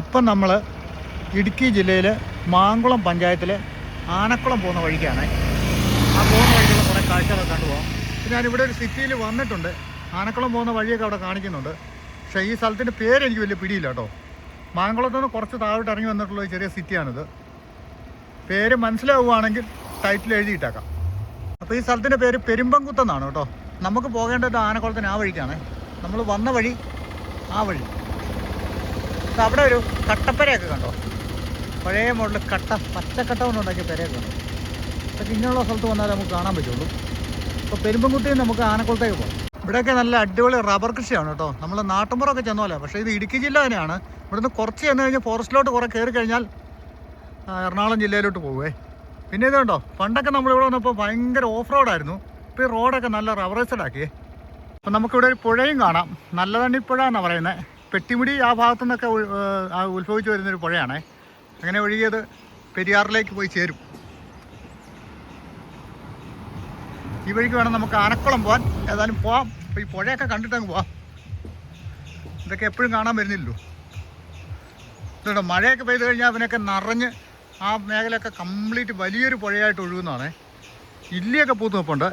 ഇപ്പം നമ്മൾ ഇടുക്കി ജില്ലയിൽ മാങ്കുളം പഞ്ചായത്തിലെ ആനക്കുളം പോകുന്ന വഴിക്കാണ്. ആ പോകുന്ന വഴിക്കുള്ള കുറേ കാഴ്ചകളൊക്കെ കണ്ടുപോകാം പിന്നെ ഞാനിവിടെ ഒരു സിറ്റിയിൽ വന്നിട്ടുണ്ട്. ആനക്കുളം പോകുന്ന വഴിയൊക്കെ അവിടെ കാണിക്കുന്നുണ്ട്. പക്ഷേ ഈ സ്ഥലത്തിന്റെ പേര് എനിക്ക് വലിയ പിടിയില്ല കേട്ടോ. മാങ്കുളത്തു നിന്ന് കുറച്ച് താഴോട്ട് ഇറങ്ങി വന്നിട്ടുള്ള ഒരു ചെറിയ സിറ്റിയാണിത്. പേര് മനസ്സിലാവുകയാണെങ്കിൽ ടൈറ്റിൽ എഴുതിയിട്ടേക്കാം അപ്പോൾ ഈ സ്ഥലത്തിന്റെ പേര് പെരുമ്പംകുത്തെന്നാണ് കേട്ടോ. നമുക്ക് പോകേണ്ടത് ആനക്കുളത്തിന് ആ വഴിക്കാണ്. നമ്മൾ വന്ന വഴി ആ വഴി. അവിടെ ഒരു കട്ടപ്പരയൊക്കെ കണ്ടോ? പഴയ മോഡൽ കട്ട പച്ചക്കട്ട കൊണ്ടുണ്ടാക്കിയ പെരയൊക്കെ കണ്ടോ? അതൊക്കെ ഇങ്ങനെയുള്ള സ്ഥലത്ത് വന്നാലേ നമുക്ക് കാണാൻ പറ്റുള്ളൂ. അപ്പോൾ പെരുമ്പൻകുത്തിയിൽ നമുക്ക് ആനക്കുളത്തേക്ക് പോകാം. ഇവിടെയൊക്കെ നല്ല അടിപൊളി റബ്ബർ കൃഷിയാണ് കേട്ടോ. നമ്മൾ നാട്ടുമ്പുറമൊക്കെ ചെന്നോലെ പക്ഷേ ഇത് ഇടുക്കി ജില്ല തന്നെയാണ്. ഇവിടുന്ന് കുറച്ച് ചെന്ന് കഴിഞ്ഞാൽ ഫോറസ്റ്റിലോട്ട് കുറേ കയറി കഴിഞ്ഞാൽ എറണാകുളം ജില്ലയിലോട്ട് പോവേ. പിന്നെ ഇത് കണ്ടോ? പണ്ടൊക്കെ നമ്മളിവിടെ വന്നപ്പോൾ ഭയങ്കര ഓഫ് റോഡായിരുന്നു ഇപ്പോൾ ഈ റോഡൊക്കെ നല്ല റബ്ബറൈസ്ഡ് ആക്കിയേ. അപ്പം നമുക്കിവിടെ ഒരു പുഴയും കാണാം. നല്ലതണ്ണി തണ്ണിപ്പുഴ എന്നാണ് പറയുന്നത് പെട്ടിമുടി ആ ഭാഗത്തു നിന്നൊക്കെ ഉത്ഭവിച്ചു വരുന്നൊരു പുഴയാണേ. അങ്ങനെ ഒഴുകിയത് പെരിയാറിലേക്ക് പോയി ചേരും. ഈ വഴിക്ക് വേണം നമുക്ക് ആനക്കുളം പോകാൻ ഏതായാലും പോവാം. ഈ പുഴയൊക്കെ കണ്ടിട്ടങ്ങ് പോവാം. ഇതൊക്കെ എപ്പോഴും കാണാൻ വരുന്നില്ലല്ലോ. ഇതുണ്ട്? മഴയൊക്കെ പെയ്ത് കഴിഞ്ഞാൽ അവനൊക്കെ നിറഞ്ഞ് ആ മേഖലയൊക്കെ കംപ്ലീറ്റ് വലിയൊരു പുഴയായിട്ട് ഒഴുകുന്നതാണ്. ഇല്ലിയൊക്കെ പൂത്ത് നിൽപ്പുണ്ട്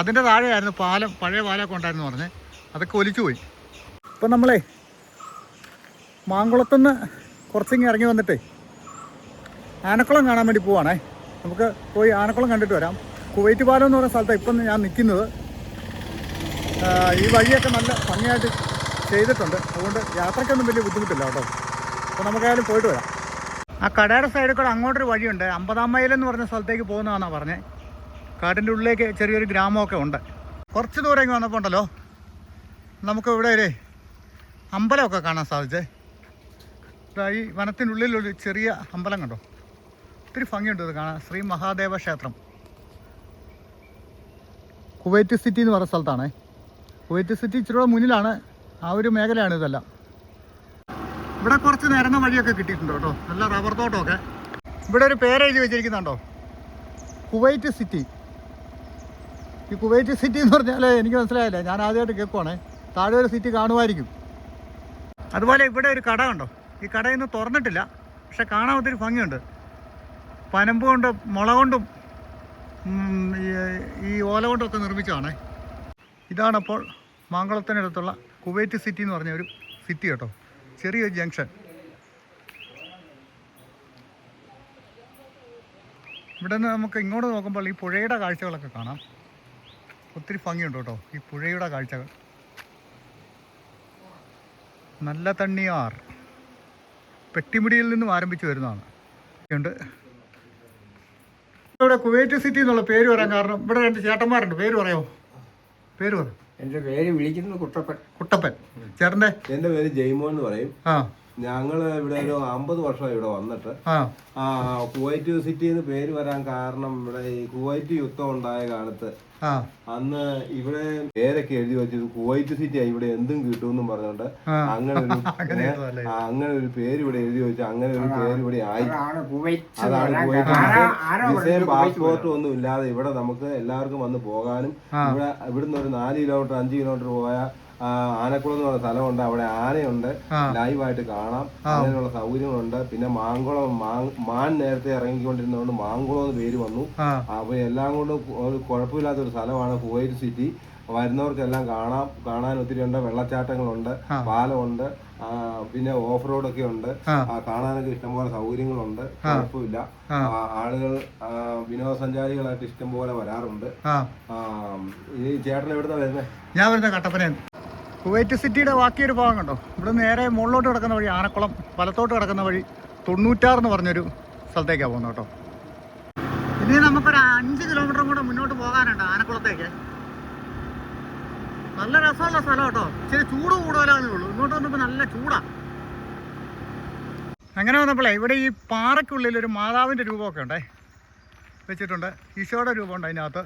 അതിന്റെ താഴെയായിരുന്നു പാലം. പഴയ പാലമൊക്കെ ഉണ്ടായിരുന്നു പറഞ്ഞ്. അതൊക്കെ ഒലിച്ചു പോയി ഇപ്പം നമ്മളേ മാങ്കുളത്തുനിന്ന് കുറച്ചിങ്ങ് ഇറങ്ങി വന്നിട്ടേ ആനക്കുളം കാണാൻ വേണ്ടി പോവാണേ. നമുക്ക് പോയി ആനക്കുളം കണ്ടിട്ട് വരാം. കുവൈറ്റ് പാലം എന്ന് പറയുന്ന സ്ഥലത്താണ് ഇപ്പം ഞാൻ നിൽക്കുന്നത്. ഈ വഴിയൊക്കെ നല്ല ഭംഗിയായിട്ട് ചെയ്തിട്ടുണ്ട്. അതുകൊണ്ട് യാത്രയ്ക്കൊന്നും വലിയ ബുദ്ധിമുട്ടില്ല കേട്ടോ. അപ്പോൾ നമുക്കായാലും പോയിട്ട് വരാം. ആ കടയുടെ സൈഡിൽ കൂടെ അങ്ങോട്ടൊരു വഴിയുണ്ട്. അമ്പതാം മൈൽ എന്ന് പറഞ്ഞ സ്ഥലത്തേക്ക് പോകുന്നതാണെന്നാണ് പറഞ്ഞത് കാടിന്റെ ഉള്ളിലേക്ക് ചെറിയൊരു ഗ്രാമമൊക്കെ ഉണ്ട്. കുറച്ച് ദൂരം ഇങ്ങ് വന്നപ്പോൾ ഉണ്ടല്ലോ. നമുക്ക് ഇവിടെ ഒരു അമ്പലമൊക്കെ കാണാൻ സാധിച്ചേ. ഈ വനത്തിനുള്ളിലൊരു ചെറിയ അമ്പലം കണ്ടോ? ഒത്തിരി ഭംഗിയുണ്ട് ഇത് കാണാൻ. ശ്രീ മഹാദേവ ക്ഷേത്രം. കുവൈറ്റ് സിറ്റി എന്ന് പറയുന്ന സ്ഥലത്താണ്. കുവൈറ്റ് സിറ്റി ഇച്ചിരി മുന്നിലാണ്. ആ ഒരു മേഖലയാണ് ഇതെല്ലാം. ഇവിടെ കുറച്ച് നിരന്ന വഴിയൊക്കെ കിട്ടിയിട്ടുണ്ട് കേട്ടോ. നല്ല റബ്ബർ തോട്ടമൊക്കെ. ഇവിടെ ഒരു പേരെഴുതി വെച്ചിരിക്കുന്നുണ്ടോ? Kuwait City. ഈ കുവൈറ്റ് സിറ്റി എന്ന് പറഞ്ഞാൽ എനിക്ക് മനസ്സിലായില്ല. ഞാൻ ആദ്യമായിട്ട് കേൾക്കുവാണേ. താഴെ ഒരു സിറ്റി കാണുമായിരിക്കും. അതുപോലെ ഇവിടെ ഒരു കട ഉണ്ടോ ഈ കട ഇന്ന് തുറന്നിട്ടില്ല. പക്ഷെ കാണാൻ ഒത്തിരി ഭംഗിയുണ്ട്. പനമ്പ് കൊണ്ട് മുള കൊണ്ടും ഈ- ഈ ഓല കൊണ്ടൊക്കെ നിർമ്മിച്ചതാണേ. ഇതാണപ്പോൾ മാങ്കുളത്തിനടുത്തുള്ള കുവൈറ്റ് സിറ്റി എന്ന് പറഞ്ഞ ഒരു സിറ്റി കേട്ടോ. ചെറിയൊരു ജംഗ്ഷൻ. ഇവിടെ നിന്ന് നമുക്ക് ഇങ്ങോട്ട് നോക്കുമ്പോൾ ഈ പുഴയുടെ കാഴ്ചകളൊക്കെ കാണാം. ഒത്തിരി ഭംഗിയുണ്ട് കേട്ടോ ഈ പുഴയുടെ കാഴ്ചകൾ. നല്ല തണ്ണിയാർ. പെട്ടിമുടിയിൽ നിന്നും ആരംഭിച്ചു വരുന്നതാണ്. ഉണ്ട്. ഇവിടെ കുവൈറ്റ് സിറ്റി എന്നുള്ള പേര് പറയാൻ കാരണം ഇവിടെ രണ്ട് ചേട്ടന്മാരുണ്ട്. പേര് പറയാമോ? പേര് പറ. എന്റെ പേര് വിളിക്കുന്നത് കുട്ടപ്പൻ. കുട്ടപ്പൻ. ചേട്ടന്റെ? എന്റെ പേര് ജയ്മോൻ എന്ന് പറയും. ആ. ഞങ്ങൾ ഇവിടെ ഒരു അമ്പത് വർഷമായി ഇവിടെ വന്നിട്ട്. ആ. കുവൈറ്റ് സിറ്റി എന്ന് പേര് വരാൻ കാരണം ഇവിടെ ഈ കുവൈറ്റ് യുദ്ധം ഉണ്ടായ കാലത്ത് അന്ന് ഇവിടെ പേരൊക്കെ എഴുതി വെച്ചത് കുവൈറ്റ് സിറ്റി ആയി ഇവിടെ എന്തും കിട്ടുമെന്നും പറഞ്ഞോണ്ട്. അങ്ങനെ ഒരു അങ്ങനെ ഒരു പേര് ഇവിടെ എഴുതി വെച്ചു അങ്ങനെ ഒരു പേര് ഇവിടെ ആയി. അതാണ് കുവൈറ്റ് പാസ്പോർട്ടും ഒന്നും ഇല്ലാതെ ഇവിടെ നമുക്ക് എല്ലാവർക്കും വന്ന് പോകാനും. ഇവിടെ ഇവിടുന്ന് ഒരു നാല് കിലോമീറ്റർ അഞ്ച് കിലോമീറ്റർ പോയാൽ ആനക്കുളം എന്ന് പറഞ്ഞ സ്ഥലമുണ്ട്. അവിടെ ആനയുണ്ട്. ലൈവായിട്ട് കാണാം. അങ്ങനെയുള്ള സൗകര്യങ്ങളുണ്ട്. പിന്നെ മാങ്കുളം മാൻ നേരത്തെ ഇറങ്ങിക്കൊണ്ടിരുന്നതുകൊണ്ട് മാങ്കുളം എന്ന് പേര് വന്നു. അപ്പൊ എല്ലാം കൊണ്ടും ഒരു കുഴപ്പമില്ലാത്ത ഒരു സ്ഥലമാണ് കുവൈറ്റ് സിറ്റി. വരുന്നവർക്കെല്ലാം കാണാം. കാണാൻ ഒത്തിരി ഉണ്ട്. വെള്ളച്ചാട്ടങ്ങളുണ്ട്. പാലമുണ്ട്. പിന്നെ ഓഫ് റോഡ് ഒക്കെ ഉണ്ട് കാണാനൊക്കെ ഇഷ്ടംപോലെ സൗകര്യങ്ങളുണ്ട്. കുഴപ്പമില്ല. ആളുകൾ വിനോദസഞ്ചാരികളായിട്ട് ഇഷ്ടംപോലെ വരാറുണ്ട്. ഈ ചേട്ടൻ എവിടുന്ന വരുന്നത് ഞാൻ വരുന്ന കട്ടപ്പനയാണ് കുവൈറ്റ് സിറ്റിയുടെ ബാക്കിയൊരു ഭാഗം കണ്ടോ? ഇവിടെ നേരെ മുകളിലോട്ട് കിടക്കുന്ന വഴി ആനക്കുളം വലത്തോട്ട് കിടക്കുന്ന വഴി തൊണ്ണൂറ്റാറ് എന്ന് പറഞ്ഞൊരു സ്ഥലത്തേക്കാണ് പോകുന്നത് കേട്ടോ. ഇനി നമുക്കൊരു അഞ്ച് കിലോമീറ്റർ കൂടെ മുന്നോട്ട് പോകാനുണ്ട് ആനക്കുളത്തേക്ക്. നല്ല രസമുള്ള സ്ഥലം കേട്ടോ. ഇച്ചിരി ചൂട് കൂടുതലാണേ ഉള്ളൂ. ഇങ്ങോട്ട് വന്നപ്പോൾ നല്ല ചൂടാണ് അങ്ങനെ വന്നപ്പോഴേ ഇവിടെ ഈ പാറയ്ക്കുള്ളിൽ ഒരു മാതാവിന്റെ രൂപമൊക്കെ ഉണ്ടേ. വെച്ചിട്ടുണ്ട്. ഈശോയുടെ രൂപമുണ്ട് അതിനകത്ത്.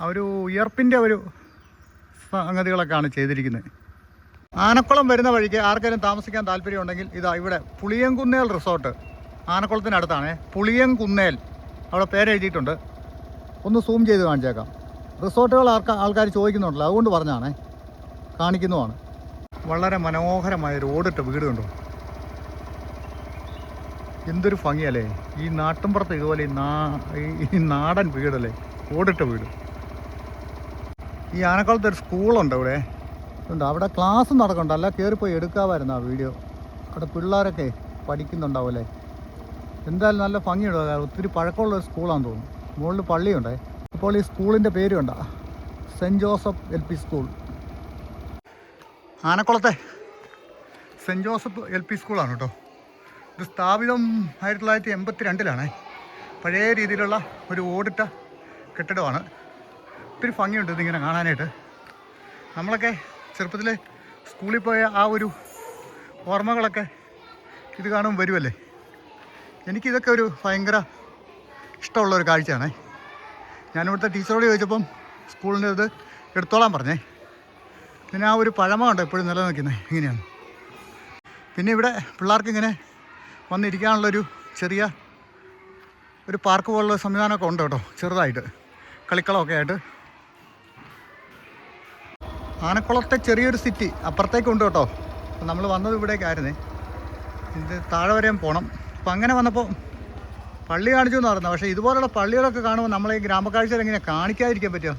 ആ ഒരു ഉയർപ്പിന്റെ ഒരു സംഗതികളൊക്കെയാണ് ചെയ്തിരിക്കുന്നത് ആനക്കുളം വരുന്ന വഴിക്ക് ആർക്കെങ്കിലും താമസിക്കാൻ താല്പര്യമുണ്ടെങ്കിൽ ഇതാ ഇവിടെ പുളിയംകുന്നേൽ റിസോർട്ട് ആനക്കുളത്തിനടുത്താണ് പുളിയംകുന്നേൽ അവിടെ പേരെഴുതിയിട്ടുണ്ട് ഒന്ന് സൂം ചെയ്ത് കാണിച്ചേക്കാം റിസോർട്ടുകൾ ആൾക്കാർ ആൾക്കാർ ചോദിക്കുന്നുണ്ടല്ലോ അതുകൊണ്ട് പറഞ്ഞാണേ കാണിക്കുന്നതാണ് വളരെ മനോഹരമായ റോഡിട്ട് വീട് കണ്ടു എന്തൊരു ഭംഗിയല്ലേ ഈ നാട്ടിൻപുറത്ത് ഇതുപോലെ ഈ നാടൻ വീടല്ലേ ഓടിട്ട വീട് ഈ ആനക്കുളത്ത് ഒരു സ്കൂളുണ്ട് ഇവിടെ. ഉണ്ട് അവിടെ ക്ലാസ് നടക്കണ്ട അല്ല കയറിപ്പോയി എടുക്കാമായിരുന്നു ആ വീഡിയോ. അവിടെ പിള്ളേരൊക്കെ പഠിക്കുന്നുണ്ടാവുമല്ലേ എന്തായാലും നല്ല ഭംഗിയുണ്ട്. ഒത്തിരി പഴക്കമുള്ള ഒരു സ്കൂളാണെന്ന് തോന്നുന്നു. മുകളിൽ പള്ളിയുണ്ടേ. അപ്പോൾ ഈ സ്കൂളിന്റെ പേര് Saint Joseph L P school. ആനക്കുളത്തെ Saint Joseph L P സ്കൂളാണ് കേട്ടോ. ഇത് സ്ഥാപിതം ആയിരത്തി തൊള്ളായിരത്തി എൺപത്തി പഴയ രീതിയിലുള്ള ഒരു ഓടിട്ട കെട്ടിടമാണ്. ഒത്തിരി ഭംഗിയുണ്ട് ഇതിങ്ങനെ കാണാനായിട്ട്. നമ്മളൊക്കെ ചെറുപ്പത്തിൽ സ്കൂളിൽ പോയ ആ ഒരു ഓർമ്മകളൊക്കെ ഇത് കാണുമ്പോൾ വരുമല്ലേ എനിക്കിതൊക്കെ ഒരു ഭയങ്കര ഇഷ്ടമുള്ളൊരു കാഴ്ചയാണേ. ഞാനിവിടുത്തെ ടീച്ചറോട് ചോദിച്ചപ്പം സ്കൂളിന്റെ ഇത് എടുത്തോളാൻ പറഞ്ഞേ. പിന്നെ ആ ഒരു പഴമ ഉണ്ട് എപ്പോഴും നിലനിൽക്കുന്നത് ഇങ്ങനെയാണ്. പിന്നെ ഇവിടെ പിള്ളേർക്ക് ഇങ്ങനെ വന്നിരിക്കാനുള്ളൊരു ചെറിയ ഒരു പാർക്ക് പോലുള്ള സംവിധാനമൊക്കെ ഉണ്ട് കേട്ടോ ചെറുതായിട്ട്. കളിക്കളമൊക്കെ ആയിട്ട്. ആനക്കുളത്തെ ചെറിയൊരു സിറ്റി അപ്പുറത്തേക്കുണ്ട് കേട്ടോ. നമ്മൾ വന്നത് ഇവിടേക്കായിരുന്നേ. ഇത് താഴെ വരെയും പോകണം അപ്പം അങ്ങനെ വന്നപ്പോൾ പള്ളി കാണിച്ചു എന്ന് പറയുന്നത് പക്ഷേ ഇതുപോലുള്ള പള്ളികളൊക്കെ കാണുമ്പോൾ നമ്മളെ ഈ ഗ്രാമക്കാഴ്ചയിൽ എങ്ങനെ കാണിക്കാതിരിക്കാൻ പറ്റുമോ?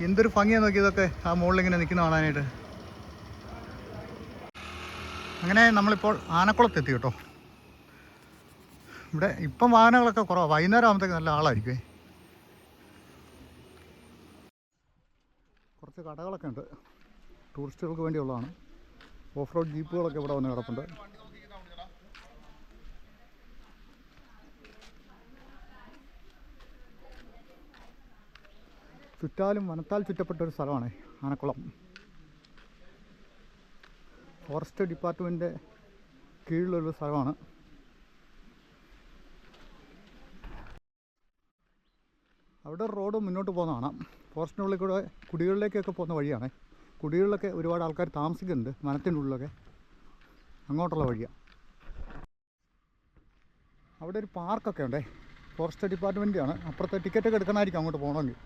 എന്തൊരു ഭംഗിയാണ് നോക്കി ഇതൊക്കെ. ആ മുകളിൽ ഇങ്ങനെ നിൽക്കുന്ന കാണാനായിട്ട്. അങ്ങനെ നമ്മളിപ്പോൾ ആനക്കുളത്തെത്തി കേട്ടോ. ഇവിടെ ഇപ്പം വാഹനങ്ങളൊക്കെ കുറവാണ് വൈകുന്നേരം ആകുമ്പോഴത്തേക്ക് നല്ല ആളായിരിക്കുമേ കുറച്ച് കടകളൊക്കെ ഉണ്ട്. ടൂറിസ്റ്റുകൾക്ക് വേണ്ടിയുള്ളതാണ്. ഓഫ് റോഡ് ജീപ്പുകളൊക്കെ ഇവിടെ വന്ന് കിടപ്പുണ്ട്. ചുറ്റാലും വനത്താൽ ചുറ്റപ്പെട്ട ഒരു സ്ഥലമാണ് ആനക്കുളം. ഫോറസ്റ്റ് ഡിപ്പാർട്ട്മെന്റ് കീഴിലൊരു സ്ഥലമാണ്. അവിടെ റോഡ് മുന്നോട്ട് പോകുന്ന കാണാം ഫോറസ്റ്റിനുള്ളിൽ കൂടെ കുടികളിലേക്കൊക്കെ പോകുന്ന വഴിയാണ്. കുടികളിലൊക്കെ ഒരുപാട് ആൾക്കാർ താമസിക്കുന്നുണ്ട് വനത്തിന്റെ ഉള്ളിലൊക്കെ അങ്ങോട്ടുള്ള വഴിയാണ് അവിടെ ഒരു പാർക്കൊക്കെ ഉണ്ടേ. ഫോറസ്റ്റ് ഡിപ്പാർട്ട്മെന്റാണ് അപ്പുറത്തെ ടിക്കറ്റൊക്കെ എടുക്കണമായിരിക്കും അങ്ങോട്ട് പോകണമെങ്കിൽ.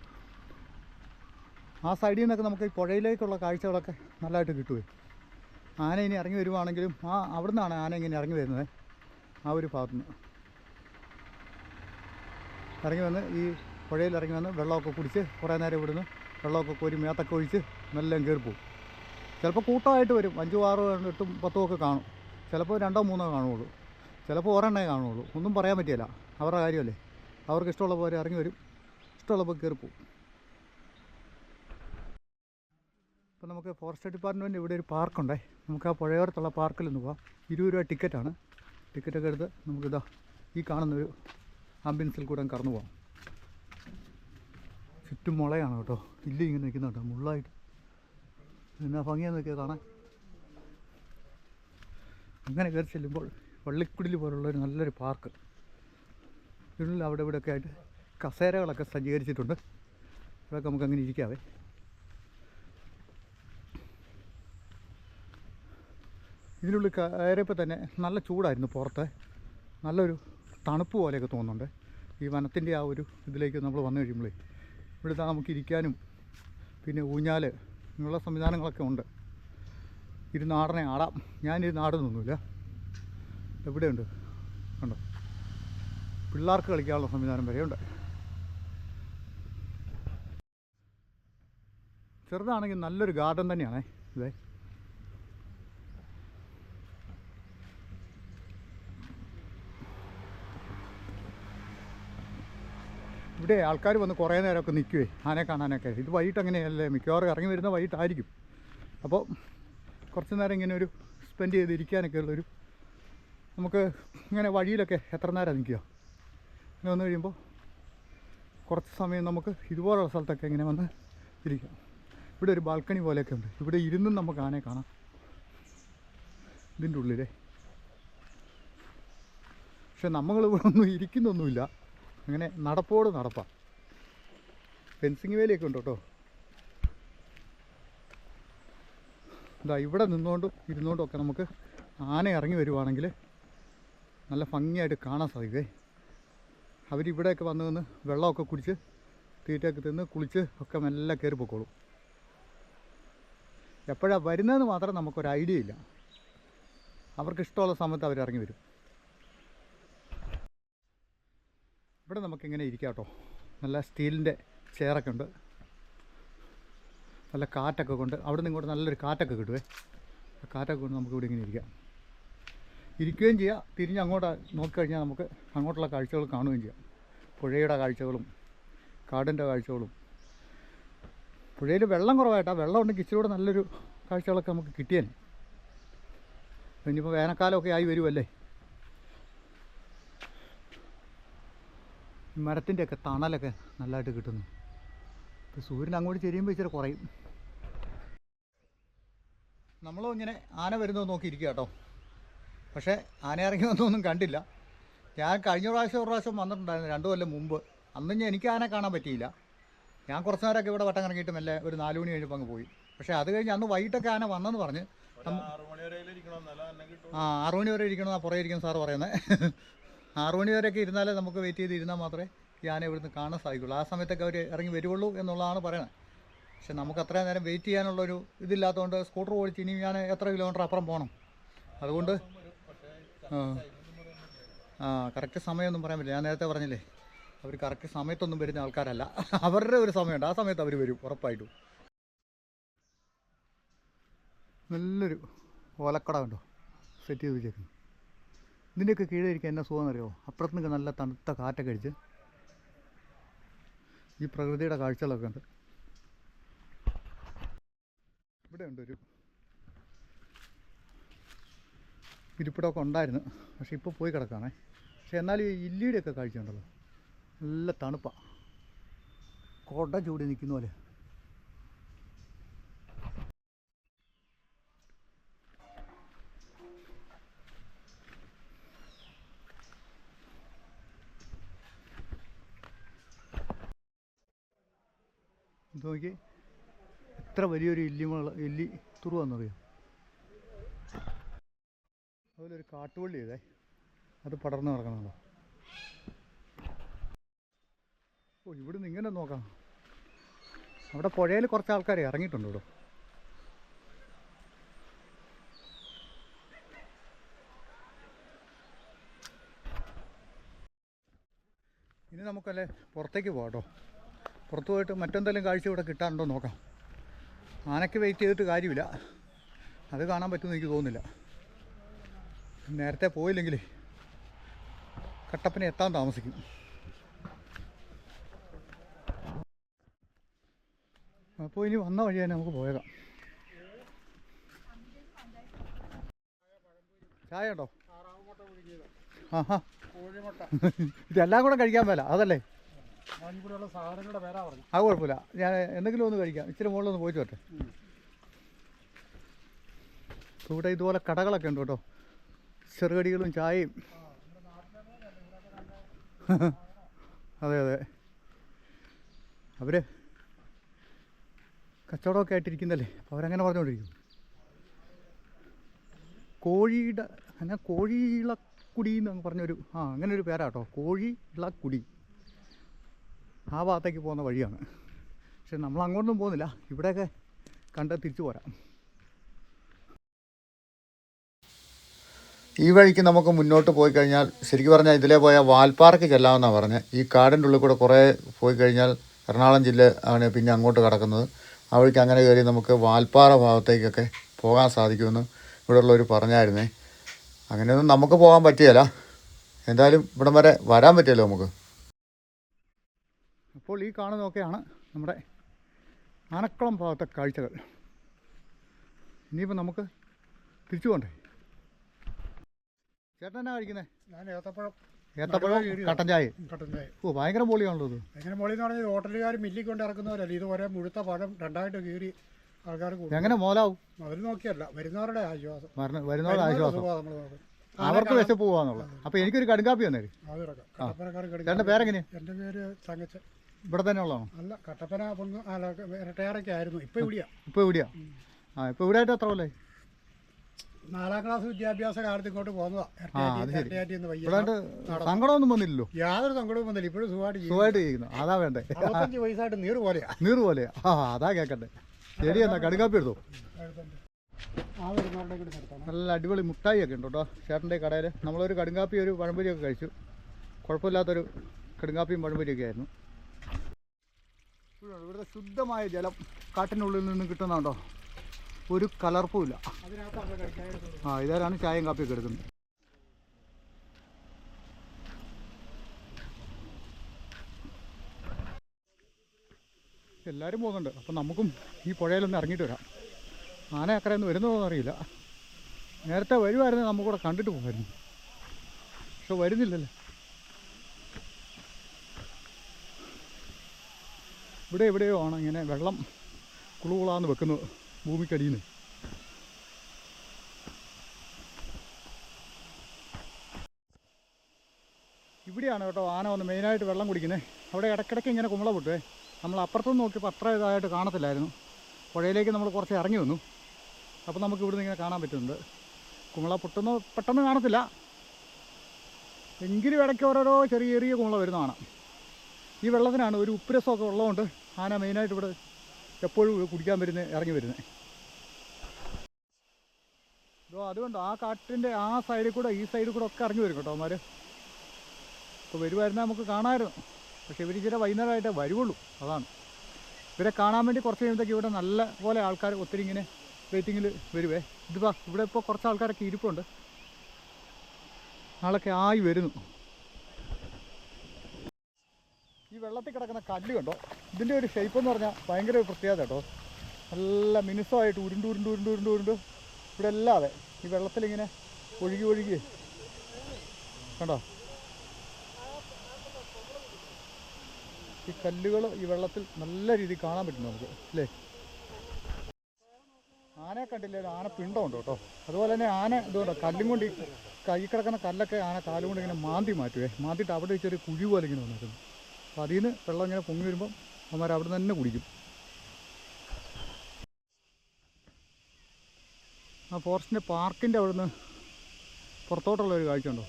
ആ സൈഡിൽ നിന്നൊക്കെ നമുക്ക് ഈ പുഴയിലേക്കുള്ള കാഴ്ചകളൊക്കെ നല്ലതായിട്ട് കിട്ടുമേ ആന ഇനി ഇറങ്ങി വരുവാണെങ്കിലും ആ അവിടെ നിന്നാണ് ആന ഇങ്ങനെ ഇറങ്ങി വരുന്നത്. ആ ഒരു ഭാഗത്തുനിന്ന്. ഇറങ്ങി വന്ന് ഈ പുഴയിൽ ഇറങ്ങി വന്ന് വെള്ളമൊക്കെ കുടിച്ച് കുറേ നേരം ഇവിടുന്ന് വെള്ളമൊക്കെ കോരി മേത്തൊക്കെ ഒഴിച്ച് നല്ലം കയറി പോകും ചിലപ്പോൾ കൂട്ടമായിട്ട് വരും. അഞ്ചും ആറും എട്ടും പത്തും ഒക്കെ കാണും. ചിലപ്പോൾ രണ്ടോ മൂന്നോ കാണുള്ളൂ ചിലപ്പോൾ ഒരെണ്ണേ കാണുള്ളൂ ഒന്നും പറയാൻ പറ്റിയല്ല അവരുടെ കാര്യമല്ലേ? അവർക്ക് ഇഷ്ടമുള്ള പോലെ ഇറങ്ങി വരും. ഇഷ്ടമുള്ളപ്പോൾ കയറിപ്പോവും ഇപ്പം നമുക്ക് ഫോറസ്റ്റ് ഡിപ്പാർട്ട്മെന്റ് ഇവിടെ ഒരു പാർക്കുണ്ടേ. നമുക്ക് ആ പുഴയോരത്തുള്ള പാർക്കിൽ നിന്ന് പോവാം. ഇരുപത് രൂപ ടിക്കറ്റാണ്. ടിക്കറ്റൊക്കെ എടുത്ത് നമുക്കിതാ ഈ കാണുന്നൊരു ആംബുലൻസിൽ കൂടെ കടന്നു പോകാം ചുറ്റും മുളയാണ് കേട്ടോ. ഇല്ല ഇങ്ങനെ നിൽക്കുന്ന നിൽക്കുന്നുണ്ട് മുള്ളായിട്ട്. എന്നാ ഭംഗിയാന്ന് നോക്കിയാൽ കാണാൻ. അങ്ങനെ കയറി ചെല്ലുമ്പോൾ വള്ളിക്കുടിൽ പോലുള്ള ഒരു നല്ലൊരു പാർക്ക്. ഇതിനുള്ളിൽ അവിടെ ഇവിടെയൊക്കെ ആയിട്ട് കസേരകളൊക്കെ സജ്ജീകരിച്ചിട്ടുണ്ട്. അതൊക്കെ നമുക്ക് അങ്ങനെ ഇരിക്കാവേ. ഇതിനുള്ളിൽ കയറിയപ്പോൾ തന്നെ നല്ല ചൂടായിരുന്നു പുറത്ത്. നല്ലൊരു തണുപ്പ് പോലെയൊക്കെ തോന്നുന്നുണ്ട്. ഈ വനത്തിന്റെ ആ ഒരു ഇതിലേക്ക് നമ്മൾ വന്നു കഴിയുമ്പോഴേ ഇവിടുത്തെ നമുക്ക് ഇരിക്കാനും പിന്നെ ഊഞ്ഞാൽ ഇങ്ങനെയുള്ള സംവിധാനങ്ങളൊക്കെ ഉണ്ട്. ഇരുന്നാടനെ ആടാം. ഞാനിരുന്ന് ആടുന്നൊന്നുമില്ല എവിടെയുണ്ട്? കണ്ടോ? പിള്ളേർക്ക് കളിക്കാനുള്ള സംവിധാനം വരെയുണ്ട്. ചെറുതാണെങ്കിൽ നല്ലൊരു ഗാർഡൻ തന്നെയാണേ. ഇതേ. ഇവിടെ ആൾക്കാർ വന്ന് കുറേ നേരമൊക്കെ നിൽക്കുവേ ആനെ കാണാനൊക്കെ. ഇത് വൈകിട്ട് അങ്ങനെയല്ലേ? മിക്കവാറും ഇറങ്ങി വരുന്ന വൈകിട്ടായിരിക്കും. അപ്പോൾ കുറച്ച് നേരം ഇങ്ങനെ ഒരു സ്പെൻഡ് ചെയ്തിരിക്കാനൊക്കെ ഉള്ളൊരു നമുക്ക് ഇങ്ങനെ വഴിയിലൊക്കെ എത്ര നേരം നിൽക്കുക? ഇങ്ങനെ വന്നു കഴിയുമ്പോൾ കുറച്ച് സമയം നമുക്ക് ഇതുപോലുള്ള സ്ഥലത്തൊക്കെ ഇങ്ങനെ വന്ന് ഇരിക്കാം. ഇവിടെ ഒരു ബാൽക്കണി പോലെയൊക്കെ ഉണ്ട്. ഇവിടെ ഇരുന്നും നമുക്ക് ആനയെ കാണാം. ഇതിന്റെ ഉള്ളിലേ. പക്ഷെ നമ്മൾ ഇവിടെ ഒന്നും ഇരിക്കുന്നൊന്നുമില്ല. അങ്ങനെ നടപ്പോട് നടപ്പാം. ഫെൻസിങ് വേലിയൊക്കെ ഉണ്ട് കേട്ടോ. ഇതാ ഇവിടെ നിന്നുകൊണ്ടും ഇരുന്നുകൊണ്ടും ഒക്കെ നമുക്ക് ആന ഇറങ്ങി വരുവാണെങ്കിൽ നല്ല ഭംഗിയായിട്ട് കാണാൻ സാധിക്കേ അവരിവിടെയൊക്കെ വന്ന് നിന്ന് വെള്ളമൊക്കെ കുടിച്ച് തീറ്റയൊക്കെ തിന്ന് കുളിച്ച് ഒക്കെ മെല്ലെ കയറി പൊക്കോളും. എപ്പോഴാണ് വരുന്നതെന്ന് മാത്രം നമുക്കൊരു ഐഡിയ ഇല്ല. അവർക്ക് ഇഷ്ടമുള്ള സമയത്ത് അവരിറങ്ങി വരും. ഇവിടെ നമുക്കിങ്ങനെ ഇരിക്കാം കേട്ടോ. നല്ല സ്റ്റീലിന്റെ ചെയറൊക്കെ ഉണ്ട്. നല്ല കാറ്റൊക്കെ കൊണ്ട് അവിടെ നിന്ന് ഇങ്ങോട്ട് നല്ലൊരു കാറ്റൊക്കെ കിട്ടുവേ. കാറ്റൊക്കെ കൊണ്ട് നമുക്ക് ഇവിടെ ഇങ്ങനെ ഇരിക്കാം. ഇരിക്കുകയും ചെയ്യാം. തിരിഞ്ഞ് അങ്ങോട്ട് നോക്കിക്കഴിഞ്ഞാൽ നമുക്ക് അങ്ങോട്ടുള്ള കാഴ്ചകൾ കാണുകയും ചെയ്യാം. പുഴയുടെ കാഴ്ചകളും കാടിന്റെ കാഴ്ചകളും. പുഴയിൽ വെള്ളം കുറവായിട്ടാണ് വെള്ളം ഉണ്ടെങ്കിൽ ഇച്ചിരി കൂടെ നല്ലൊരു കാഴ്ചകളൊക്കെ നമുക്ക് കിട്ടിയേനെ. ഇനിയിപ്പോൾ വേനൽക്കാലമൊക്കെ ആയി വരുമല്ലേ മരത്തിന്റെയൊക്കെ തണലൊക്കെ നല്ലതായിട്ട് കിട്ടുന്നു. ഇപ്പോൾ സൂര്യൻ അങ്ങോട്ട് ചെരിയുമ്പോൾ ഇച്ചിരി കുറയും. നമ്മളും ഇങ്ങനെ ആന വരുന്നത് നോക്കിയിരിക്കുക കേട്ടോ. പക്ഷേ ആന ഇറങ്ങി വന്നൊന്നും കണ്ടില്ല. ഞാൻ കഴിഞ്ഞ പ്രാവശ്യം ഒരു പ്രാവശ്യം വന്നിട്ടുണ്ടായിരുന്നു രണ്ടു കൊല്ലം മുമ്പ്. അന്നും ഞാൻ എനിക്ക് ആന കാണാൻ പറ്റിയില്ല. ഞാൻ കുറച്ച് നേരമൊക്കെ ഇവിടെ വട്ടം കറങ്ങിയിട്ട് മെല്ലെ ഒരു നാലു മണി കഴിഞ്ഞപ്പോൾ അങ്ങ് പോയി. പക്ഷേ അത് കഴിഞ്ഞ് അന്ന് വൈകിട്ടൊക്കെ ആന വന്നെന്ന് പറഞ്ഞ്. ആ ആറു മണി വരെ ഇരിക്കണമെന്നാണ് പുറകെ ഇരിക്കുന്നു സാറ് പറയുന്നത് ആറു മണി വരെയൊക്കെ ഇരുന്നാലേ നമുക്ക് വെയിറ്റ് ചെയ്ത് ഇരുന്നാൽ മാത്രമേ ആന ഇവിടുന്ന് കാണാൻ സാധിക്കുള്ളൂ. ആ സമയത്തൊക്കെ അവർ ഇറങ്ങി വരുവുള്ളൂ എന്നുള്ളതാണ് പറയുന്നത് പക്ഷെ നമുക്ക് അത്രയും നേരം വെയിറ്റ് ചെയ്യാനുള്ളൊരു ഇതില്ലാത്തതുകൊണ്ട് സ്കൂട്ടർ ഓടിച്ച് ഇനിയും ഞാൻ എത്ര കിലോമീറ്റർ അപ്പുറം പോകണം അതുകൊണ്ട് ആ കറക്റ്റ് സമയമൊന്നും പറയാൻ പറ്റില്ല. ഞാൻ നേരത്തെ പറഞ്ഞില്ലേ അവർ കറക്റ്റ് സമയത്തൊന്നും വരുന്ന ആൾക്കാരല്ല. അവരുടെ ഒരു സമയമുണ്ട്. ആ സമയത്ത് അവർ വരും ഉറപ്പായിട്ടും. നല്ലൊരു ഓലക്കട കണ്ടോ? സെറ്റ് ചെയ്ത് വെച്ചേക്കുന്നു. ഇതിന്റെയൊക്കെ കീഴേ ഇരിക്കാൻ എന്നാ സുഖം അറിയോ അപ്പുറത്തുനിന്നൊക്കെ നല്ല തണുത്ത കാറ്റൊക്കെ അടിച്ച് ഈ പ്രകൃതിയുടെ കാഴ്ചകളൊക്കെ ഉണ്ട്. ഇവിടെ ഉണ്ട് ഒരു ഇരിപ്പിടമൊക്കെ ഉണ്ടായിരുന്നു. പക്ഷെ ഇപ്പോൾ പോയി കിടക്കാണേ പക്ഷെ എന്നാലും ഈ ഇല്ലിയുടെയൊക്കെ കാഴ്ച ഉണ്ടല്ലോ. നല്ല തണുപ്പാണ് കൊട ചൂടി നിൽക്കുന്ന പോലെ. ഇത് നോക്കി എത്ര വലിയൊരു ഇല്ലിമുള്ള ഇല്ലി അതുപോലെ ഒരു കാട്ടുവള്ളി ഇതേ. അത് പടർന്നു കിടക്കണല്ലോ ഓ ഇവിടുന്ന് ഇങ്ങനെ നോക്കാം. അവിടെ പുഴയിൽ കുറച്ച് ആൾക്കാർ ഇറങ്ങിയിട്ടുണ്ട് ഇവിടെ. ഇനി നമുക്കല്ലേ പുറത്തേക്ക് പോകാം കേട്ടോ. പുറത്ത് പോയിട്ട് മറ്റെന്തെങ്കിലും കാഴ്ച ഇവിടെ കിട്ടാനുണ്ടോ നോക്കാം. ആനയ്ക്ക് വെയിറ്റ് ചെയ്തിട്ട് കാര്യമില്ല. അത് കാണാൻ പറ്റുമെന്ന് എനിക്ക് തോന്നുന്നില്ല. നേരത്തെ പോയില്ലെങ്കിൽ കട്ടപ്പന എത്താൻ താമസിക്കും. അപ്പോൾ ഇനി വന്ന വഴി തന്നെ നമുക്ക് പോയേക്കാം. ചായ ഉണ്ടോ? ആഹാ. ഇതെല്ലാം കൂടെ കഴിക്കാൻ മേല. അതല്ലേ? അത് കുഴപ്പമില്ല. ഞാൻ എന്തെങ്കിലും ഒന്ന് കഴിക്കാം. ഇച്ചിരി മുകളിൽ ഒന്ന് പോയിട്ട് വരട്ടെ. ഇവിടെ ഇതുപോലെ കടകളൊക്കെ ഉണ്ട് കേട്ടോ. ചെറുകടികളും ചായയും. അതെ അതെ. അവർ കച്ചവടമൊക്കെ ആയിട്ടിരിക്കുന്നല്ലേ? അപ്പോൾ അവരങ്ങനെ പറഞ്ഞുകൊണ്ടിരിക്കും കോഴിയുടെ അങ്ങനെ കോഴി ഇളക്കുടി എന്ന് പറഞ്ഞൊരു ആ അങ്ങനെ ഒരു പേരാട്ടോ. കോഴി ഇളക്കുടി ആ ഭാഗത്തേക്ക് പോകുന്ന വഴിയാണ്. പക്ഷെ നമ്മൾ അങ്ങോട്ടൊന്നും പോകുന്നില്ല. ഇവിടെയൊക്കെ കണ്ട് തിരിച്ചു പോരാം. ഈ വഴിക്ക് നമുക്ക് മുന്നോട്ട് പോയി കഴിഞ്ഞാൽ ശരിക്കും പറഞ്ഞാൽ ഇതിലേ പോയാൽ വാൽപ്പാറയ്ക്ക് ചെല്ലാമെന്നാണ് പറഞ്ഞത്. ഈ കാടിന്റെ ഉള്ളിൽ കൂടെ കുറേ പോയി കഴിഞ്ഞാൽ എറണാകുളം ജില്ല ആണ് പിന്നെ അങ്ങോട്ട് കടക്കുന്നത്. ആ വഴിക്ക് അങ്ങനെ കയറി നമുക്ക് വാൽപ്പാറ ഭാഗത്തേക്കൊക്കെ പോകാൻ സാധിക്കുമെന്ന് ഇവിടെ ഉള്ളവർ പറഞ്ഞായിരുന്നേ. അങ്ങനെയൊന്നും നമുക്ക് പോകാൻ പറ്റിയല്ല. എന്തായാലും ഇവിടം വരെ വരാൻ പറ്റിയല്ലോ നമുക്ക്. അപ്പോൾ ഈ കാണുന്നതൊക്കെയാണ് നമ്മുടെ ആനക്കുളം ഭാഗത്തെ കാഴ്ചകൾ. ഇനിയിപ്പോൾ നമുക്ക് തിരിച്ചു പോകണ്ടേ ചേട്ടൻ എന്നാ കഴിക്കുന്നത് ഞാൻ ഏത്തപ്പഴം. ഏത്തപ്പഴം കട്ടൻ ചായ. കട്ടൻ ചായ. ഓ ഭയങ്കര പൊളിയാണല്ലോ ഇത്. എങ്ങനെ മോളി എന്ന് പറഞ്ഞാൽ ഹോട്ടലുകാർ മില്ലിൽ കൊണ്ട് ഇറക്കുന്നവരല്ല? ഇത് ഒരേ മുഴുത്ത പഴം രണ്ടായിട്ട് കീറി ആൾക്കാർ എങ്ങനെ മോലാവും? അവർ നോക്കിയല്ല. വരുന്നവരുടെ ആശ്വാസം. വരുന്നവരുടെ ആശ്വാസം. അവർക്ക് വിശപ്പ് പോവാന്നുള്ളത്. അപ്പൊ എനിക്കൊരു കടുങ്കാപ്പി തന്നേര്. ചേട്ടന്റെ പേരെങ്ങനെയാ? എന്റെ പേര് തങ്കച്ചൻ ഇവിടെ തന്നെ ഉള്ളതാണോ? അല്ല കട്ടപ്പന പൊങ്ങ അല്ല ഇരട്ടയാറൊക്കെ ആയിരുന്നു ഇപ്പം ഇവിടെയാ. ഇപ്പോൾ ഇവിടെയാ? ആ ഇപ്പോൾ ഇവിടെ ആയിട്ട് എത്ര കൊല്ലേ നാലാം ക്ലാസ് വിദ്യാഭ്യാസ കാലത്ത് ഇങ്ങോട്ട് പോകുന്നതാ. ആ, അത് ശരി. ഇരട്ടയാറ്റി എന്ന് സങ്കടമൊന്നും വന്നില്ലല്ലോ? യാതൊരു സങ്കടവും വന്നില്ല. ഇപ്പോഴും സുഖമായിട്ട് സുഖമായിട്ട് ചെയ്യുന്നു അതാ വേണ്ടേ? അറുപത്തഞ്ച് വയസ്സായിട്ട് നീറ് പോലെയാ. നീറ് പോലെയാ. ആ അതാ കേക്കണ്ടേ ശരി എന്നാ കടുകാപ്പി എടുത്തു? നല്ല അടിപൊളി മുട്ടായി ഒക്കെ ഉണ്ട് കേട്ടോ ചേട്ടന്റെ കടയിൽ നമ്മളൊരു കടുങ്കാപ്പി ഒരു പഴംപൊരിയൊക്കെ കഴിച്ചു. കുഴപ്പമില്ലാത്തൊരു കടുങ്കാപ്പിയും പഴംപൊരിയൊക്കെ ആയിരുന്നു. ഇവിടെ ശുദ്ധമായ ജലം കാട്ടിനുള്ളിൽ നിന്ന് കിട്ടുന്നുണ്ടോ ഒരു കലർപ്പും ഇല്ല. അതിനകത്താണ് കഴിക്കാനായിട്ട് ആ ഇതാരാണ് ചായയും കാപ്പിയൊക്കെ എടുക്കുന്നത്? എല്ലാവരും പോകുന്നുണ്ട്. അപ്പം നമുക്കും ഈ പുഴയിലൊന്ന് ഇറങ്ങിയിട്ട് വരാം. ആന അക്കരെ ഒന്ന് വരുന്നതോന്നും അറിയില്ല. നേരത്തെ വരുമായിരുന്നു നമുക്കൂടെ കണ്ടിട്ട് പോകുമായിരുന്നു. പക്ഷെ വരുന്നില്ലല്ലോ. ഇവിടെ എവിടെയോ ആണ് ഇങ്ങനെ വെള്ളം കുളുകുളാന്ന് വെക്കുന്നത് ഭൂമിക്കടിയിൽ നിന്ന് ഇവിടെയാണ് കേട്ടോ ആന വന്ന് മെയിനായിട്ട് വെള്ളം കുടിക്കുന്നത് അവിടെ ഇടയ്ക്കിടയ്ക്ക് ഇങ്ങനെ കുമ്പള പൊട്ടുവേ. നമ്മൾ അപ്പുറത്തുനിന്ന് നോക്കിയപ്പോൾ അത്ര ഇതായിട്ട് കാണത്തില്ലായിരുന്നു. പുഴയിലേക്ക് നമ്മൾ കുറച്ച് ഇറങ്ങി വന്നു. അപ്പോൾ നമുക്ക് ഇവിടുന്ന് ഇങ്ങനെ കാണാൻ പറ്റുന്നുണ്ട്. കുമ്പള പൊട്ടുന്ന പെട്ടെന്ന് കാണത്തില്ല. എങ്കിലും ഇടയ്ക്ക് ഓരോരോ ചെറിയ ചെറിയ കുമ്പള വരുന്ന കാണാം. ഈ വെള്ളത്തിനാണ് ഒരു ഉപ്പുരസമൊക്കെ ഉള്ളതുകൊണ്ട് ആന മെയിനായിട്ട് ഇവിടെ എപ്പോഴും കുടിക്കാൻ വരുന്നത് ഇറങ്ങി വരുന്നത്. ഇതോ അതുകൊണ്ട് ആ കാട്ടിന്റെ ആ സൈഡിൽ കൂടെ ഈ സൈഡിൽ കൂടെ ഒക്കെ ഇറങ്ങി വരും കേട്ടോ അവന്മാർ ഇപ്പോൾ വരുമായിരുന്നാൽ നമുക്ക് കാണാമായിരുന്നു. പക്ഷേ ഇവർ ഇച്ചിരി വൈകുന്നേരമായിട്ടേ വരുവുള്ളൂ. അതാണ്. ഇവരെ കാണാൻ വേണ്ടി കുറച്ച് കഴിയുമ്പോഴത്തേക്ക് ഇവിടെ നല്ല പോലെ ആൾക്കാർ ഒത്തിരി ഇങ്ങനെ വെയിറ്റിങ്ങിൽ വരുവേ. ഇതിപ്പോൾ ഇവിടെ ഇപ്പോൾ കുറച്ച് ആൾക്കാരൊക്കെ ഇരിപ്പുണ്ട്. ആളൊക്കെ ആയി വരുന്നു. ഈ വെള്ളത്തിൽ കിടക്കുന്ന കല്ല് കണ്ടോ? ഇതിന്റെ ഒരു ഷേപ്പ് എന്ന് പറഞ്ഞാൽ ഭയങ്കര ഒരു പ്രത്യേകത കേട്ടോ. നല്ല മിനുസമായിട്ട് ഉരുണ്ട് ഉരുണ്ട് ഉരുണ്ട് ഉരുണ്ട് ഉരുണ്ട് ഇവിടെ അല്ലാതെ ഈ വെള്ളത്തിലിങ്ങനെ ഒഴുകി ഒഴുകി. കണ്ടോ? ഈ കല്ലുകൾ ഈ വെള്ളത്തിൽ നല്ല രീതിയിൽ കാണാൻ പറ്റും നമുക്ക് അല്ലേ? ആനയെ കണ്ടില്ലേ? ഒരു ആന പിണ്ടമുണ്ട് കേട്ടോ. അതുപോലെ തന്നെ ആന ഇതുകൊണ്ടോ കല്ലും കൊണ്ട് കൈ കിടക്കുന്ന കല്ലൊക്കെ ആന കാലുകൊണ്ട് ഇങ്ങനെ മാന്തി മാറ്റുവേ. മാന്തിയിട്ട് അവിടെ വെച്ചൊരു കുഴി പോലെ ഇങ്ങനെ വന്നിരുന്നു അപ്പോൾ അതിൽ നിന്ന് വെള്ളം ഇങ്ങനെ പൊങ്ങി വരുമ്പം അവന്മാർ അവിടെ തന്നെ കുടിക്കും. ആ ഫോറസ്റ്റിന്റെ പാർക്കിന്റെ അവിടുന്ന് പുറത്തോട്ടുള്ള ഒരു കാഴ്ച ഉണ്ടോ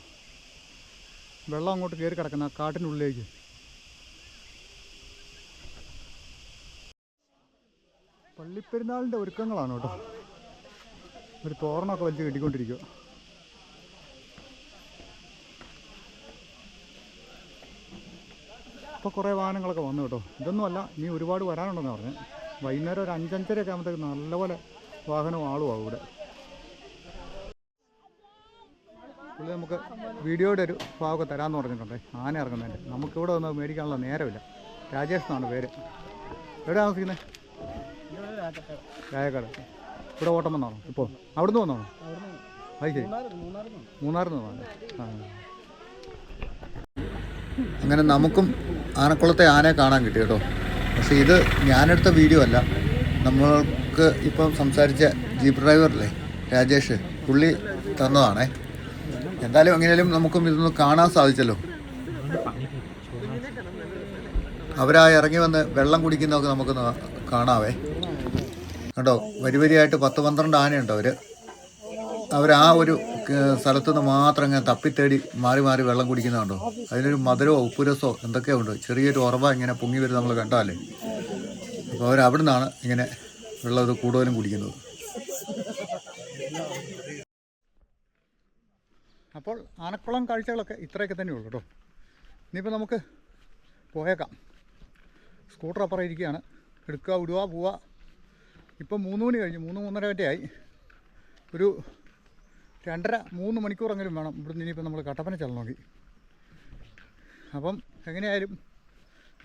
വെള്ളം അങ്ങോട്ട് കയറി കിടക്കുന്ന കാട്ടിനുള്ളിലേക്ക് പള്ളിപ്പെരുന്നാളിന്റെ ഒരുക്കങ്ങളാണ് കേട്ടോ. ഒരു തോരണമൊക്കെ വലിച്ച് കെട്ടിക്കൊണ്ടിരിക്കുക ഇപ്പോൾ കുറേ വാഹനങ്ങളൊക്കെ വന്നു കേട്ടോ. ഇതൊന്നുമല്ല ഇനി ഒരുപാട് വരാനുണ്ടെന്ന് പറഞ്ഞു. വൈകുന്നേരം ഒരു അഞ്ചഞ്ചരയൊക്കെ ആകുമ്പോഴത്തേക്ക് നല്ലപോലെ വാഹനവും ആവും ഇവിടെ. പുള്ളി നമുക്ക് വീഡിയോയുടെ ഒരു ഭാഗമൊക്കെ തരാമെന്ന് പറഞ്ഞിട്ടുണ്ടേ. ആന ഇറങ്ങുന്നതിന്റെ. നമുക്കിവിടെ വന്ന് മേടിക്കാനുള്ള നേരമില്ല. രാജേഷ് എന്നാണ് പേര്. എവിടെ താമസിക്കുന്നത് രായക്കാട്. ഇവിടെ ഓട്ടം വന്നാണോ ഇപ്പോൾ അവിടുന്ന് വന്നാണോ അത് ശരി. മൂന്നാറിൽ നിന്ന് വന്നാണ് ആ. അങ്ങനെ നമുക്കും ആനക്കുളത്തെ ആനയെ കാണാൻ കിട്ടി കേട്ടോ. പക്ഷെ ഇത് ഞാനെടുത്ത വീഡിയോ അല്ല. നമ്മൾക്ക് ഇപ്പം സംസാരിച്ച ജീപ്പ് ഡ്രൈവറല്ലേ രാജേഷ് പുള്ളി തന്നതാണേ. എന്തായാലും എങ്ങനെയാലും നമുക്കും ഇതൊന്ന് കാണാൻ സാധിച്ചല്ലോ. അവരായി ഇറങ്ങി വന്ന് വെള്ളം കുടിക്കുന്നതൊക്കെ നമുക്കൊന്ന് കാണാവേ. കണ്ടോ വരി വരിയായിട്ട് പത്ത് പന്ത്രണ്ട് ആനയുണ്ട് അവർ അവർ ആ ഒരു സ്ഥലത്തു സ്ഥലത്ത് നിന്ന് മാത്രം ഇങ്ങനെ തപ്പിത്തേടി മാറി മാറി വെള്ളം കുടിക്കുന്നുണ്ടോ അതിനൊരു മധുരമോ ഉപ്പുരസോ എന്തൊക്കെയോ ഉണ്ട് ചെറിയൊരു ഉറവ ഇങ്ങനെ പൊങ്ങി വരും നമ്മൾ കണ്ടാലേ. അപ്പോൾ അവർ അവിടെ നിന്നാണ് ഇങ്ങനെ വെള്ളം ഇത് കൂടുതലും കുടിക്കുന്നത്. അപ്പോൾ ആനക്കുളം കാഴ്ചകളൊക്കെ ഇത്രയൊക്കെ തന്നെ ഉള്ളൂ കേട്ടോ. ഇനിയിപ്പോൾ നമുക്ക് പോയേക്കാം. സ്കൂട്ടർ അപ്പുറം ഇരിക്കുകയാണ്. എടുക്കുക വിടുക പോവുക. ഇപ്പം മൂന്ന് മണി കഴിഞ്ഞു. മൂന്ന് മൂന്നര വരെ ആയി ഒരു രണ്ടര മൂന്ന് മണിക്കൂറെങ്കിലും വേണം. ഇവിടുന്ന് ഇനിയിപ്പോൾ നമ്മൾ കട്ടപ്പന നോക്കി. അപ്പം എങ്ങനെയായാലും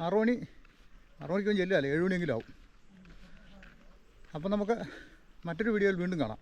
ആറു മണി ആറു മണിക്കൊന്നും ചെല്ലുകയല്ലേ? ഏഴ് മണിയെങ്കിലും ആവും. അപ്പം നമുക്ക് മറ്റൊരു വീഡിയോയിൽ വീണ്ടും കാണാം.